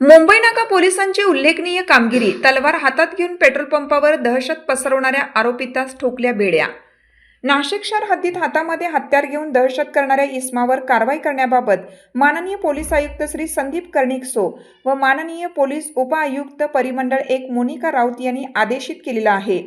मुंबई नाका पोलिसांची उल्लेखनीय कामगिरी तलवार हातात घेऊन पेट्रोल पंपावर दहशत पसरवणाऱ्या आरोपितास ठोकल्या बेड्या नाशिक शहर हद्दीत हातामध्ये हत्यार घेऊन दहशत करणाऱ्या इस्मावर कारवाई करण्याबाबत माननीय पोलीस आयुक्त श्री संदीप कर्णिकसो व माननीय पोलीस उपआयुक्त परिमंडळ एक मोनिका राऊत यांनी आदेशित केलेला आहे.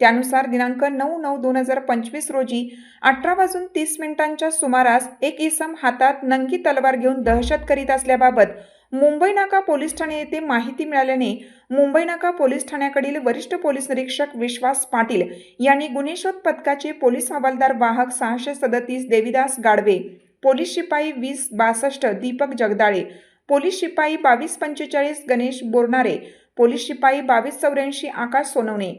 त्यानुसार दिनांक नऊ नऊ दोन हजार पंचवीस रोजी अठरा वाजून तीस मिनिटांच्या सुमारास एक इसम हातात नंगी तलवार घेऊन दहशत करीत असल्याबाबत मुंबई नाका पोलीस ठाणे येथे माहिती मिळाल्याने मुंबई नाका पोलीस ठाण्याकडील वरिष्ठ पोलीस निरीक्षक विश्वास पाटील यांनी गुन्हे शोध पथकाचे पोलीस हवालदार वाहक सहाशे सदतीस देविदास गाडवे पोलीस शिपाई वीस बासष्ट दीपक जगदाळे पोलीस शिपाई बावीस पंचेचाळीस गणेश बोरणारे पोलीस शिपाई बावीस चौऱ्याऐंशी आकाश सोनवणे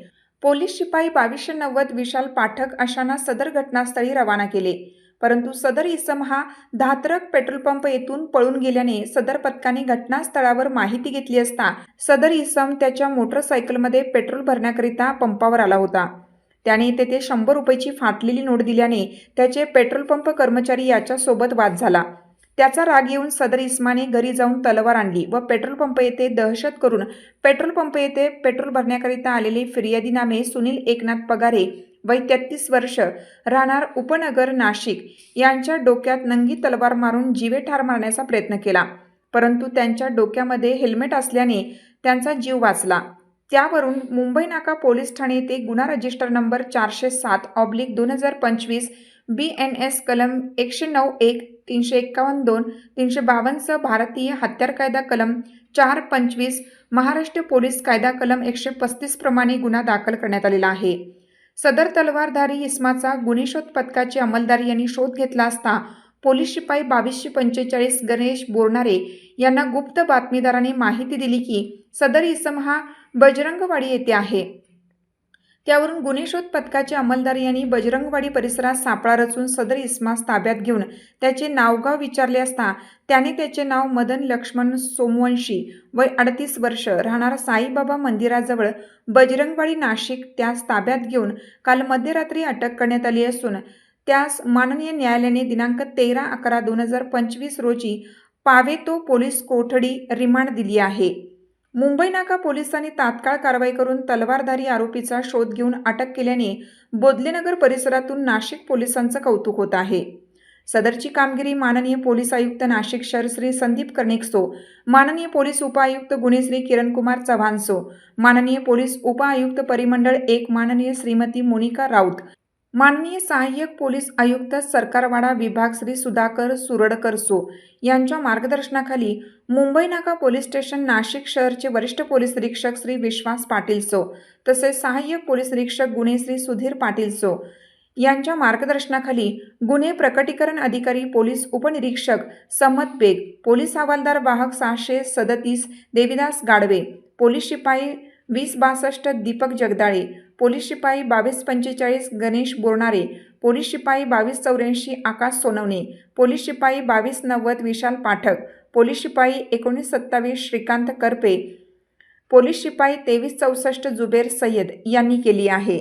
पोलीस शिपाई बावीसशे नव्वद विशाल पाठक अशांना सदर घटनास्थळी रवाना केले. परंतु सदर इसम हा धात्रक पेट्रोल पंप येथून पळून गेल्याने सदर पथकाने घटनास्थळावर माहिती घेतली असता सदर इसम त्याच्या मोटरसायकलमध्ये पेट्रोल भरण्याकरिता पंपावर आला होता. त्याने तेथे शंभर रुपयाची फाटलेली नोट दिल्याने त्याचे पेट्रोल पंप कर्मचारी याच्यासोबत वाद झाला. त्याचा राग येऊन सदर इस्माने घरी जाऊन तलवार आणली व पेट्रोल पंप येथे दहशत करून पेट्रोल पंप येथे पेट्रोल भरण्याकरिता आलेले फिर्यादीनामे सुनील एकनाथ पगारे वय तेहतीस वर्ष राहणार उपनगर नाशिक यांच्या डोक्यात नंगी तलवार मारून जीवे ठार मारण्याचा प्रयत्न केला. परंतु त्यांच्या डोक्यामध्ये हेल्मेट असल्याने त्यांचा जीव वाचला. त्यावरून मुंबई नाका पोलीस ठाणे येथे गुन्हा रजिस्टर नंबर चारशे सात ऑब्लिक दोन हजार पंचवीस बी एन एस कलम एकशे नऊ एक तीनशे एक्कावन्न दोन तीनशे बावन्नसह भारतीय हत्यार कायदा कलम चार पंचवीस महाराष्ट्र पोलीस कायदा कलम एकशे पस्तीस प्रमाणे गुन्हा दाखल करण्यात आलेला आहे. सदर तलवारधारी इस्माचा गुन्हे शोध पथकाची अंमलदारी यांनी शोध घेतला असता पोलीस शिपाई बावीसशे पंचेचाळीस गणेश बोरणारे यांना गुप्त बातमीदाराने माहिती दिली की सदर इसम हा बजरंगवाडी येथे आहे. त्यावरून गुन्हे शोध पथकाचे अंमलदार यांनी बजरंगवाडी परिसरात सापळा रचून सदर इस्मास ताब्यात घेऊन त्याचे नावगाव विचारले असता त्याने त्याचे नाव मदन लक्ष्मण सोमवंशी वय अडतीस वर्ष राहणारा साईबाबा मंदिराजवळ बजरंगवाडी नाशिक त्यास ताब्यात घेऊन काल मध्यरात्री अटक करण्यात आली असून त्यास माननीय न्यायालयाने दिनांक तेरा अकरा दोन हजार पंचवीस रोजी पावेतो पोलीस कोठडी रिमांड दिली आहे. मुंबई नाका पोलिसांनी तात्काळ कारवाई करून तलवारधारी आरोपीचा शोध घेऊन अटक केल्याने बोदलेनगर परिसरातून नाशिक पोलिसांचं कौतुक होत आहे. सदरची कामगिरी माननीय पोलीस आयुक्त नाशिक शहर श्री संदीप कर्णिकसो माननीय पोलीस उपआयुक्त गुन्हे श्री किरणकुमार चव्हाणसो माननीय पोलीस उपआयुक्त परिमंडळ एक माननीय श्रीमती मोनिका राऊत माननीय सहाय्यक पोलीस आयुक्त सरकारवाडा विभाग श्री सुधाकर सुरडकर सो यांच्या मार्गदर्शनाखाली मुंबई नाका पोलीस स्टेशन नाशिक शहरचे वरिष्ठ पोलीस निरीक्षक श्री विश्वास पाटील सो तसेच सहाय्यक पोलीस निरीक्षक गुन्हे श्री सुधीर पाटील सो यांच्या मार्गदर्शनाखाली गुन्हे प्रकटीकरण अधिकारी पोलीस उपनिरीक्षक समत बेग पोलीस हवालदार वाहक सहाशे सदतीस देविदास गाडवे पोलीस शिपाई वीस बासष्ट दीपक जगदाळे पोलीस शिपाई बावीस पंचेचाळीस गणेश बोरणारे पोलीस शिपाई बावीस चौऱ्याऐंशी आकाश सोनवणे पोलीस शिपाई बावीस नव्वद विशाल पाठक पोलीस शिपाई एकोणीस सत्तावीस श्रीकांत करपे पोलीस शिपाई तेवीस चौसष्ट जुबेर सय्यद यांनी केली आहे.